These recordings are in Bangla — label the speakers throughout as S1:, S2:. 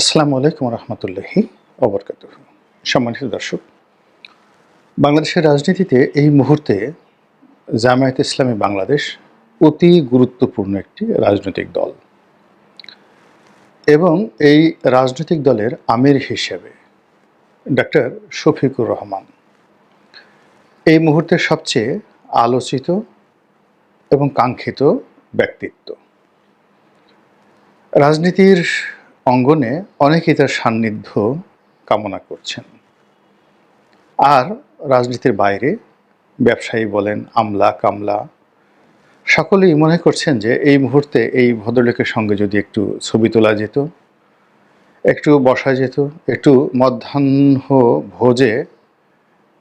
S1: আসসালামু আলাইকুম রহমতুল্লাহি অবরকাত সম্মানিত দর্শক, বাংলাদেশের রাজনীতিতে এই মুহূর্তে জামায়াত ইসলামী বাংলাদেশ অতি গুরুত্বপূর্ণ একটি রাজনৈতিক দল এবং এই রাজনৈতিক দলের আমির হিসেবে ডক্টর শফিকুর রহমান এই মুহূর্তে সবচেয়ে আলোচিত এবং কাঙ্ক্ষিত ব্যক্তিত্ব। রাজনীতির অঙ্গনে অনেকেই তার সান্নিধ্য কামনা করছেন। আর রাজনীতির বাইরে ব্যবসায়ী বলেন, আমলা, কামলা, সকলেই মনে করছেন যে এই মুহূর্তে এই ভদ্রলোকের সঙ্গে যদি একটু ছবি তোলা যেত, একটু বসা যেত, একটু মধ্যাহ্ন ভোজে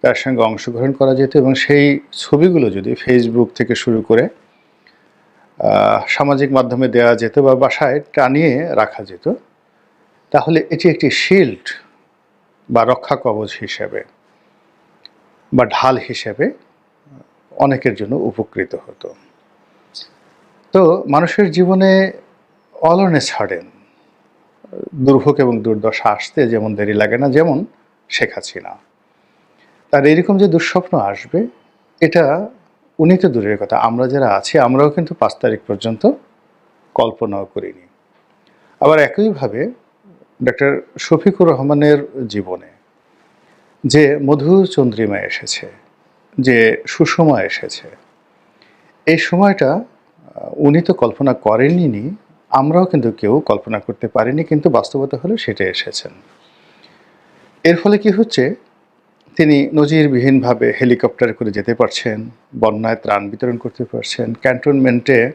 S1: তার সঙ্গে অংশগ্রহণ করা যেত এবং সেই ছবিগুলো যদি ফেসবুক থেকে শুরু করে সামাজিক মাধ্যমে দেওয়া যেত বা বাসায় টানিয়ে রাখা যেত তাহলে এটি একটি শিল্ড বা রক্ষা কবচ হিসেবে বা ঢাল হিসেবে অনেকের জন্য উপকৃত হতো। তো মানুষের জীবনে অলনে ছাড়েন দুর্ভোগ এবং দুর্দশা আসতে যেমন দেরি লাগে না, যেমন শেখ হাসিনা। তার এরকম যে দুঃস্বপ্ন আসবে, এটা উনি তো দূরের কথা, আমরা যারা আছি, আমরাও কিন্তু পাঁচ তারিখ পর্যন্ত কল্পনাও করিনি। আবার একইভাবে ডক্টর শফিকুর রহমানের জীবনে যে মধু চন্দ্রিমা এসেছে, যে সুষমা এসেছে, এই সময়টা উনি তো কল্পনা করেননি, আমরাও কিন্তু কেউ কল্পনা করতে পারিনি, কিন্তু বাস্তবতা হলো সেটা এসেছেন। এর ফলে কি হচ্ছে? তিনি নজিরবিহীনভাবে হেলিকপ্টার করে যেতে পারছেন, বন্যায় ত্রাণ বিতরণ করতে পারছেন, ক্যান্টনমেন্টে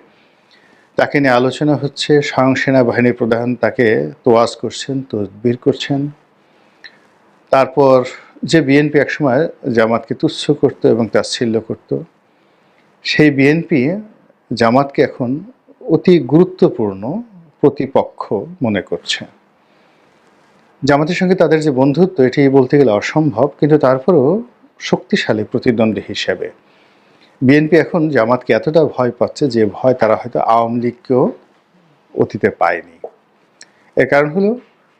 S1: তাকে নিয়ে আলোচনা হচ্ছে। স্বয়ং সেনাবাহিনীর প্রধান তাকে তোয়াজ করছেন, তদবির করছেন। তারপর যে বিএনপি একসময় জামাতকে তুচ্ছ করতো এবং তাচ্ছিল্য করত, সেই বিএনপি জামাতকে এখন অতি গুরুত্বপূর্ণ প্রতিপক্ষ মনে করছে। জামাতের সঙ্গে তাদের যে বন্ধুত্ব, এটি বলতে গেলে অসম্ভব, কিন্তু তারপরেও শক্তিশালী প্রতিদ্বন্দ্বী হিসেবে বিএনপি এখন জামাতকে এতটা ভয় পাচ্ছে যে ভয় তারা হয়তো আওয়ামী লীগকেও অতীতে পায়নি। এর কারণ হলো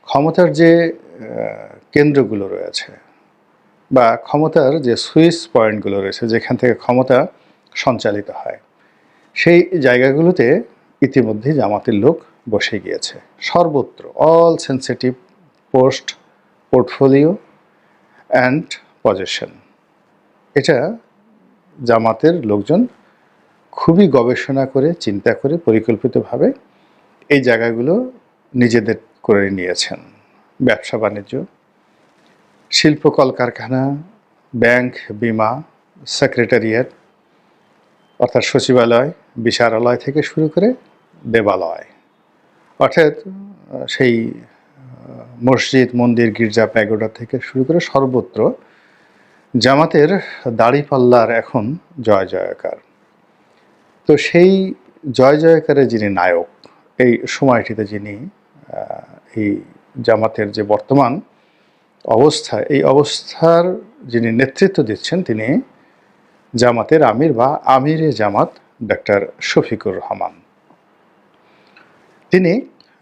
S1: ক্ষমতার যে কেন্দ্রগুলো রয়েছে বা ক্ষমতার যে সুইচ পয়েন্টগুলো রয়েছে যেখান থেকে ক্ষমতা সঞ্চালিত হয়, সেই জায়গাগুলোতে ইতিমধ্যে জামাতের লোক বসে গিয়েছে। সর্বত্র all sensitive post portfolio and position এটা জামাতের লোকজন খুবই গবেষণা করে, চিন্তা করে পরিকল্পিতভাবে এই জায়গাগুলো নিজেদের করে নিয়েছেন। ব্যবসা বাণিজ্য, শিল্প কলকারখানা, ব্যাংক, বিমা, সেক্রেটারিয়েট, অর্থাৎ সচিবালয় বিচারালয় থেকে শুরু করে দেবালয়। অর্থাৎ, সেই মসজিদ, মন্দির, গির্জা, প্যাগোডা থেকে শুরু করে সর্বত্র জামাতের দাড়িপাল্লার এখন জয় জয়কার। তো সেই জয় জয়কারের যিনি নায়ক, এই সময়টিতে যিনি এই জামাতের যে বর্তমান অবস্থা, এই অবস্থার যিনি নেতৃত্ব দিচ্ছেন তিনি জামাতের আমির বা আমিরে জামাত ডক্টর শফিকুর রহমান। তিনি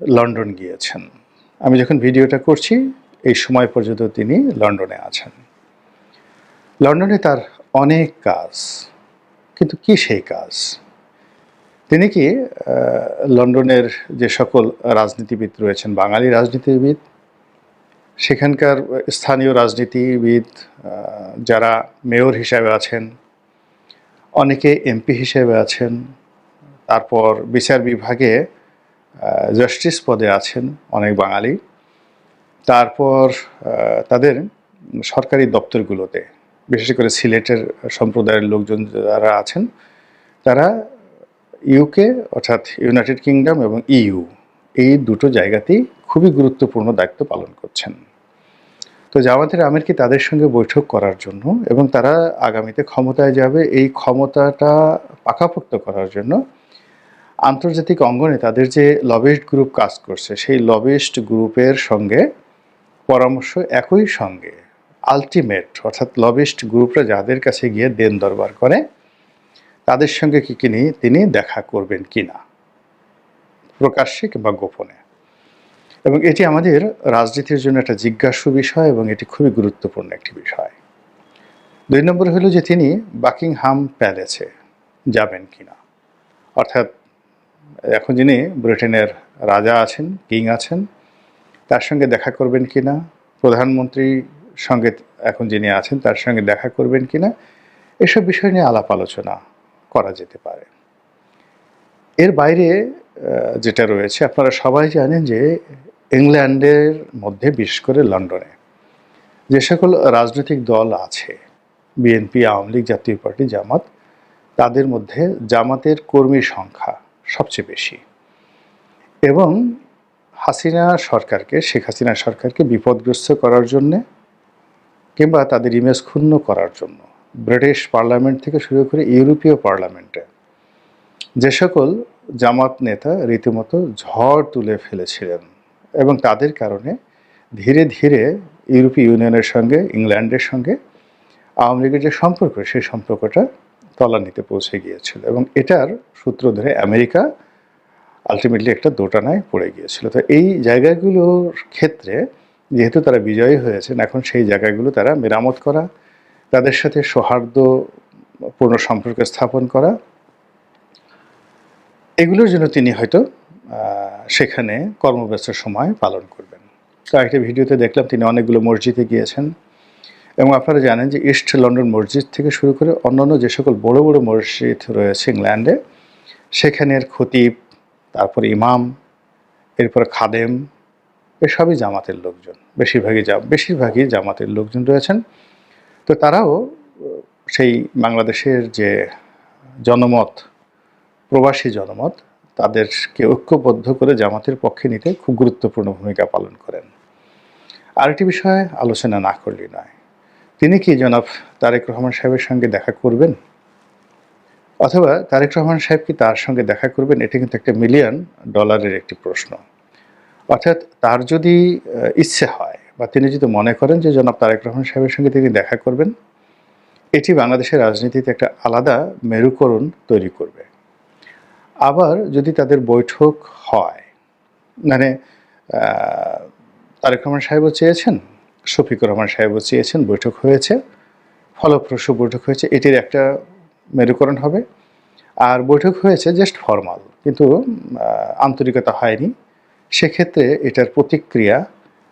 S1: লন্ডন গিয়েছেন। আমি যখন ভিডিওটা করছি, এই সময় পর্যন্ত তিনি লন্ডনে আছেন। লন্ডনে তার অনেক কাজ, কিন্তু কি সেই কাজ? তিনি কি লন্ডনের যে সকল রাজনীতিবিদ রয়েছেন, বাঙালি রাজনীতিবিদ, সেখানকার স্থানীয় রাজনীতিবিদ যারা মেয়র হিসাবে আছেন, অনেকে এমপি হিসেবে আছেন, তারপর বিচার বিভাগে জাস্টিস পদে আছেন অনেক বাঙালি, তারপর তাদের সরকারি দপ্তরগুলোতে বিশেষ করে সিলেটের সম্প্রদায়ের লোকজন যারা আছেন, তারা ইউকে অর্থাৎ ইউনাইটেড কিংডম এবং ইউ এই দুটো জায়গাতেই খুবই গুরুত্বপূর্ণ দায়িত্ব পালন করছেন। তো জামাতের আমির কি তাদের সঙ্গে বৈঠক করার জন্য এবং তারা আগামীতে ক্ষমতায় যাবে এই ক্ষমতাটা পাকাপোক্ত করার জন্য আন্তর্জাতিক অঙ্গনে তাদের যে লবিস্ট গ্রুপ কাজ করছে, সেই লবিস্ট গ্রুপের সঙ্গে পরামর্শ একই সঙ্গে আলটিমেট অর্থাৎ লবিস্ট গ্রুপরা যাদের কাছে গিয়ে দেন দরবার করে, তাদের সঙ্গে কি কিনি তিনি দেখা করবেন কি না প্রকাশ্যে কিংবা গোপনে? এবং এটি আমাদের রাজনীতির জন্য একটা জিজ্ঞাসু বিষয় এবং এটি খুবই গুরুত্বপূর্ণ একটি বিষয়। দুই নম্বর হলো যে তিনি বাকিংহাম প্যালেসে যাবেন কি না অর্থাৎ এখন যিনি ব্রিটেনের রাজা আছেন, কিং আছেন, তার সঙ্গে দেখা করবেন কি না প্রধানমন্ত্রীর সঙ্গে এখন যিনি আছেন, তার সঙ্গে দেখা করবেন কিনা, এসব বিষয় নিয়ে আলাপ আলোচনা করা যেতে পারে। এর বাইরে যেটা রয়েছে, আপনারা সবাই জানেন যে ইংল্যান্ডের মধ্যে, বিশেষ করে লন্ডনে, যে সকল রাজনৈতিক দল আছে, বিএনপি, আওয়ামী লীগ, জাতীয় পার্টি, জামাত, তাদের মধ্যে জামাতের কর্মী সংখ্যা সবচেয়ে বেশি। এবং হাসিনা সরকারকে, শেখ হাসিনা সরকারকে বিপদগ্রস্ত করার জন্যে কিংবা তাদের ইমেজ ক্ষুণ্ণ করার জন্য। ব্রিটিশ পার্লামেন্ট থেকে শুরু করে ইউরোপীয় পার্লামেন্টে যে সকল জামাত নেতা রীতিমতো ঝড় তুলে ফেলেছিলেন এবং তাদের কারণে ধীরে ধীরে ইউরোপীয় ইউনিয়নের সঙ্গে ইংল্যান্ডের সঙ্গে, আওয়ামী লীগের যে সম্পর্ক, সেই সম্পর্কটা তলানিতে পৌঁছে গিয়েছিল এবং এটার সূত্র ধরে আমেরিকা আলটিমেটলি একটা দোটানায় পড়ে গিয়েছিল। তো এই জায়গাগুলোর ক্ষেত্রে যেহেতু তারা বিজয়ী হয়েছেন, এখন সেই জায়গাগুলো তারা মেরামত করা, তাদের সাথে সৌহার্দ্যপূর্ণ সম্পর্ক স্থাপন করা। এগুলোর জন্য তিনি হয়তো সেখানে কর্মব্যস্ত সময় পালন করবেন। তো একটা ভিডিওতে দেখলাম তিনি অনেকগুলো মসজিদে গিয়েছেন এবং আপনারা জানেন যে ইস্ট লন্ডন মসজিদ থেকে শুরু করে অন্যান্য যে সকল বড় বড় মসজিদ রয়েছে ইংল্যান্ডে, সেখানের খতিব, তারপর ইমাম, এরপর খাদেম এসবই জামাতের লোকজন, বেশিরভাগই জা, বেশিরভাগই জামাতের লোকজন রয়েছেন। তো তারাও, সেই বাংলাদেশের যে জনমত, প্রবাসী জনমত, তাদেরকে ঐক্যবদ্ধ করে জামাতের পক্ষে নিতে খুব গুরুত্বপূর্ণ ভূমিকা পালন করেন। আরেকটি বিষয়ে আলোচনা না করলেই নয়। তিনি কি জনাব তারেক রহমান সাহেবের সঙ্গে দেখা করবেন? অথবা তারেক রহমান সাহেব কি তার সঙ্গে দেখা করবেন? এটা কিন্তু একটা মিলিয়ন ডলারের একটি প্রশ্ন। অর্থাৎ তার যদি ইচ্ছে হয় বা তিনি যদি মনে করেন যে জনাব তারেক রহমান সাহেবের সঙ্গে তিনি দেখা করবেন, এটি বাংলাদেশের রাজনীতিতে একটা আলাদা মেরুকরণ তৈরি করবে। আবার যদি তাদের বৈঠক হয় মানে তারেক রহমান সাহেবও চেয়েছেন, শফিকুর রহমান সাহেবও চেয়েছেন, বৈঠক হয়েছে, ফলপ্রসূ বৈঠক হয়েছে, এটির একটা মেরুকরণ হবে। আর বৈঠক হয়েছে জাস্ট ফর্মাল কিন্তু আন্তরিকতা হয়নি। সেক্ষেত্রে এটার প্রতিক্রিয়া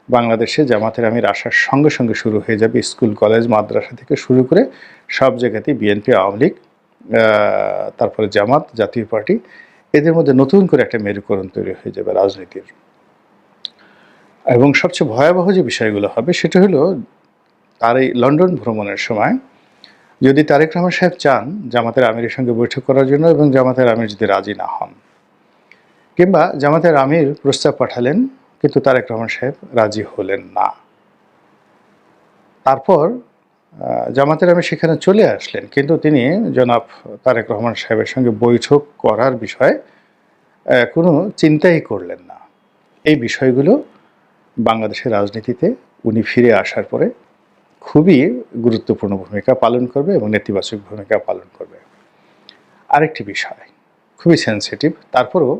S1: বাংলাদেশে জামাতের আমির আসার সঙ্গে সঙ্গে শুরু হয়ে যাবে স্কুল, কলেজ, মাদ্রাসা থেকে শুরু করে সব জায়গাতেই বিএনপি, আওয়ামী লীগ তারপরে জামাত, জাতীয় পার্টি। এদের মধ্যে নতুন করে একটা মেরুকরণ তৈরি হয়ে যাবে রাজনীতির। এবং সবচেয়ে ভয়াবহ যে বিষয়গুলো হবে সেটা হলো তার এই লন্ডন ভ্রমণের সময় যদি তারেক রহমান সাহেব চান জামাতের আমিরের সঙ্গে বৈঠক করার জন্য এবং জামাতের আমির যদি রাজি না হন। কিংবা জামাতের আমির প্রস্তাব পাঠালেন, কিন্তু তারেক রহমান সাহেব রাজি হলেন না। তারপর জামাতের আমির সেখানে চলে আসলেন, কিন্তু তিনি জনাব তারেক রহমান সাহেবের সঙ্গে বৈঠক করার বিষয়ে কোনো চিন্তাই করলেন না। এই বিষয়গুলো বাংলাদেশের রাজনীতিতে উনি ফিরে আসার পরে খুবই গুরুত্বপূর্ণ ভূমিকা পালন করবে এবং নেতিবাচক ভূমিকা পালন করবে। আরেকটি বিষয়, খুবই সেন্সিটিভ তারপরেও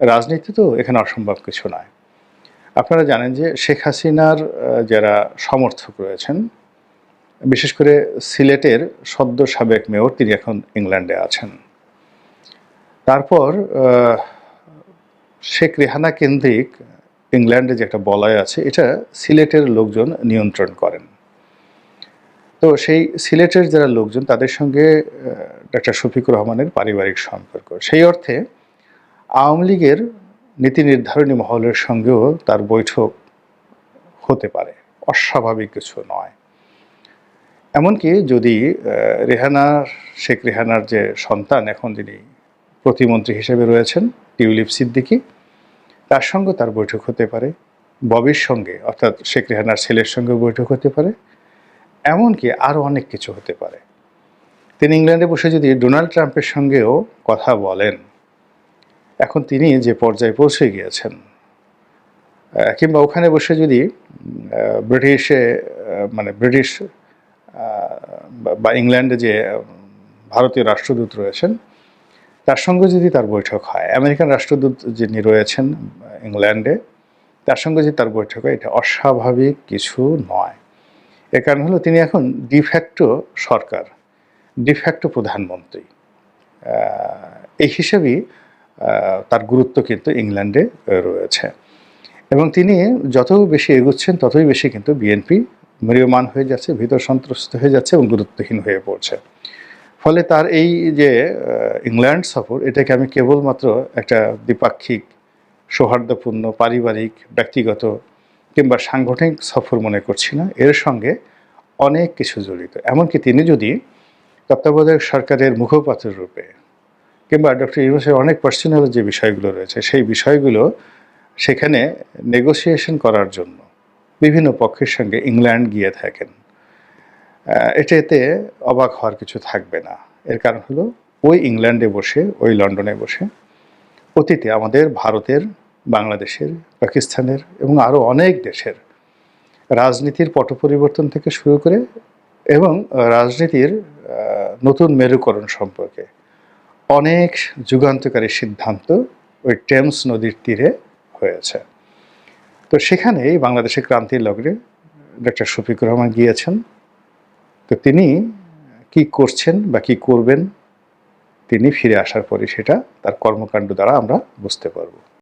S1: রাজনীতি তো এখানে অসম্ভব কিছু নয়। আপনারা জানেন যে শেখ হাসিনার যারা সমর্থক রয়েছেন, বিশেষ করে সিলেটের সদ্য সাবেক মেয়র তিনি এখন ইংল্যান্ডে আছেন। তারপর শেখ রেহানা কেন্দ্রিক ইংল্যান্ডে যে একটা বলয় আছে, এটা সিলেটের লোকজন নিয়ন্ত্রণ করেন। তো সেই সিলেটের যারা লোকজন, তাদের সঙ্গে ডাক্তার শফিকুর রহমানের পারিবারিক সম্পর্ক। সেই অর্থে আওয়ামী লীগের নীতি নির্ধারণী মহলের সঙ্গেও তার বৈঠক হতে পারে। অস্বাভাবিক কিছু নয়। এমনকি যদি রেহানার শেখ রেহানার যে সন্তান এখন যিনি প্রতিমন্ত্রী হিসেবে রয়েছেন, টিউলিপ সিদ্দিকী, তার সঙ্গে তার বৈঠক হতে পারে। ববির সঙ্গে, অর্থাৎ শেখ রেহানার ছেলের সঙ্গে বৈঠক হতে পারে। এমনকি আরও অনেক কিছু হতে পারে। তিনি ইংল্যান্ডে বসে যদি ডোনাল্ড ট্রাম্পের সঙ্গেও কথা বলেন এখন তিনি যে পর্যায়ে পৌঁছে গিয়েছেন কিংবা ওখানে বসে যদি ব্রিটিশে মানে ব্রিটিশ বা- ইংল্যান্ডে যে ভারতীয় রাষ্ট্রদূত রয়েছেন, তার সঙ্গে যদি তার বৈঠক হয়, আমেরিকান রাষ্ট্রদূত যিনি রয়েছেন, ইংল্যান্ডে, তার সঙ্গে যদি তার বৈঠক হয়, এটা অস্বাভাবিক কিছু নয়। এর কারণ হলো তিনি এখন ডিফ্যাক্টো সরকার ডিফ্যাক্টো প্রধানমন্ত্রী। এই হিসেবেই তার গুরুত্ব কিন্তু ইংল্যান্ডে রয়েছে। এবং তিনি যত বেশি এগোচ্ছেন, ততই বেশি কিন্তু বিএনপি ম্রিয়মান হয়ে যাচ্ছে ভীত সন্ত্রস্ত হয়ে যাচ্ছে এবং গুরুত্বহীন হয়ে পড়ছে। ফলে তার এই যে ইংল্যান্ড সফর, এটাকে আমি কেবলমাত্র একটা দ্বিপাক্ষিক, সৌহার্দ্যপূর্ণ, পারিবারিক, ব্যক্তিগত কিংবা সাংগঠনিক সফর মনে করছি না। এর সঙ্গে অনেক কিছু জড়িত। এমনকি তিনি যদি তত্ত্বাবধায়ক সরকারের মুখপাত্র রূপে কিংবা ডক্টর ইউনুসের অনেক পার্সোনাল যে বিষয়গুলো রয়েছে সেই বিষয়গুলো সেখানে নেগোসিয়েশন করার জন্য বিভিন্ন পক্ষের সঙ্গে ইংল্যান্ড গিয়ে থাকেন। আহ, এটাতে অবাক হওয়ার কিছু থাকবে না। এর কারণ হলো ওই ইংল্যান্ডে বসে ওই লন্ডনে বসে অতীতে আমাদের ভারতের বাংলাদেশের পাকিস্তানের এবং আরও অনেক দেশের রাজনীতির পট পরিবর্তন থেকে শুরু করে এবং রাজনীতির নতুন মেরুকরণ সম্পর্কে অনেক যুগান্তকারী সিদ্ধান্ত ওই টেমস নদীর তীরে হয়েছে। তো সেখানেই বাংলাদেশের ক্রান্তির লগ্নে ডক্টর শফিক রহমান গিয়েছেন। তো তিনি কি করছেন বা কি করবেন, তিনি ফিরে আসার পরে সেটা তার কর্মকাণ্ড দ্বারা আমরা বুঝতে পারব।